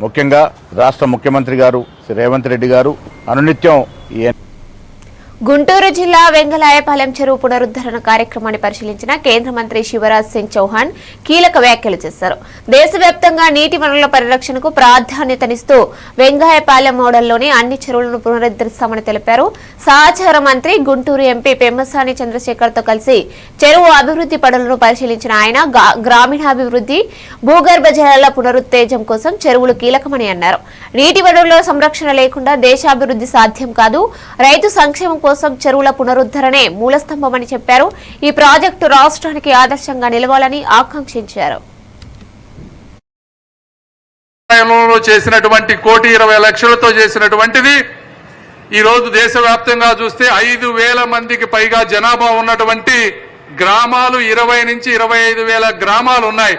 ముఖ్యంగా రాష్ట్ర ముఖ్యమంత్రి గారు శ్రీ రేవంత్ రెడ్డి గారు అనునిత్యం ఈ గుంటూరు జిల్లా వెంగళాయపాలెం చెరువు పునరుద్ధరణ కార్యక్రమాన్ని పరిశీలించిన కేంద్ర మంత్రి శివరాజ్ సింగ్ చౌహాన్ కీలక వ్యాఖ్యలు చేశారు. దేశవ్యాప్తంగా నీటి వనరుల పరిరక్షణకు ప్రాధాన్యతనిస్తూ వెంగాయపాలెం మోడల్లోని అన్ని చెరువులను పునరుద్ధరిస్తామని తెలిపారు. సహచార మంత్రి గుంటూరు ఎంపీ పెమ్మసాని చంద్రశేఖర్తో కలిసి చెరువు అభివృద్ధి పనులను పరిశీలించిన ఆయన గ్రామీణాభివృద్ధి భూగర్భ జలాల పునరుత్తేజం కోసం చెరువులు కీలకమని అన్నారు. నీటి వనరుల సంరక్షణ లేకుండా దేశాభివృద్ధి సాధ్యం కాదు రైతు సంక్షేమం కోసం చెరువుల పునరుద్ధరణే మూలస్తంభమని చెప్పారు. ఈ ప్రాజెక్టు రాష్ట్రానికి ఆదర్శంగా నిలవాలని ఆకాంక్షించారు. చేసినటువంటి కోటి ఇరవై లక్షలతో చేసినటువంటిది ఈ రోజు దేశవ్యాప్తంగా చూస్తే ఐదు వేల మందికి పైగా జనాభా ఉన్నటువంటి గ్రామాలు ఇరవై నుంచి ఇరవై ఐదు వేల గ్రామాలు ఉన్నాయి.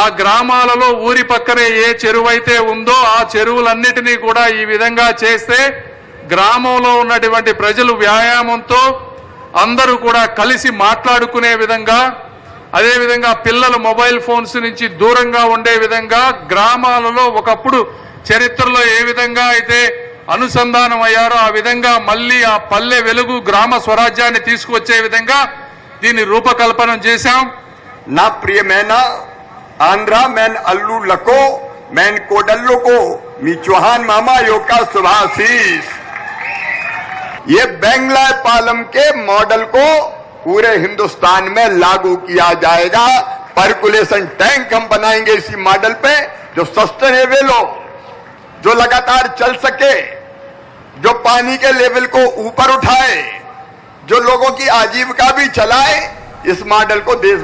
ఆ గ్రామాలలో ఊరి పక్కనే ఏ చెరువు అయితే ఉందో ఆ చెరువులన్నిటినీ కూడా ఈ విధంగా చేస్తే గ్రామంలో ఉన్నటువంటి ప్రజలు వ్యాయామంతో అందరూ కూడా కలిసి మాట్లాడుకునే విధంగా అదేవిధంగా పిల్లలు మొబైల్ ఫోన్స్ నుంచి దూరంగా ఉండే విధంగా గ్రామాలలో ఒకప్పుడు చరిత్రలో ఏ విధంగా అయితే అనుసంధానం అయ్యారో ఆ విధంగా మళ్ళీ ఆ పల్లె వెలుగు గ్రామ స్వరాజ్యాన్ని తీసుకువచ్చే విధంగా దీన్ని రూపకల్పన చేశాం. నా ప్రియమైన ఆంధ్ర మేన్ అల్లుళ్ళకు మేన్ కోడల్లుకో మీ చౌహాన్ మామ యొక్క శుభాశీస్ ये बेंगला पालम के मॉडल को पूरे हिंदुस्तान में लागू किया जाएगा। पर्कुलेशन टैंक हम बनाएँगे इसी मॉडल पे, जो सस्टेनेबल हो, जो लगातार चल सके, जो पानी के लेवल को ऊपर उठाए, जो लोगों की आजीविका भी चलाए, इस मॉडल को देश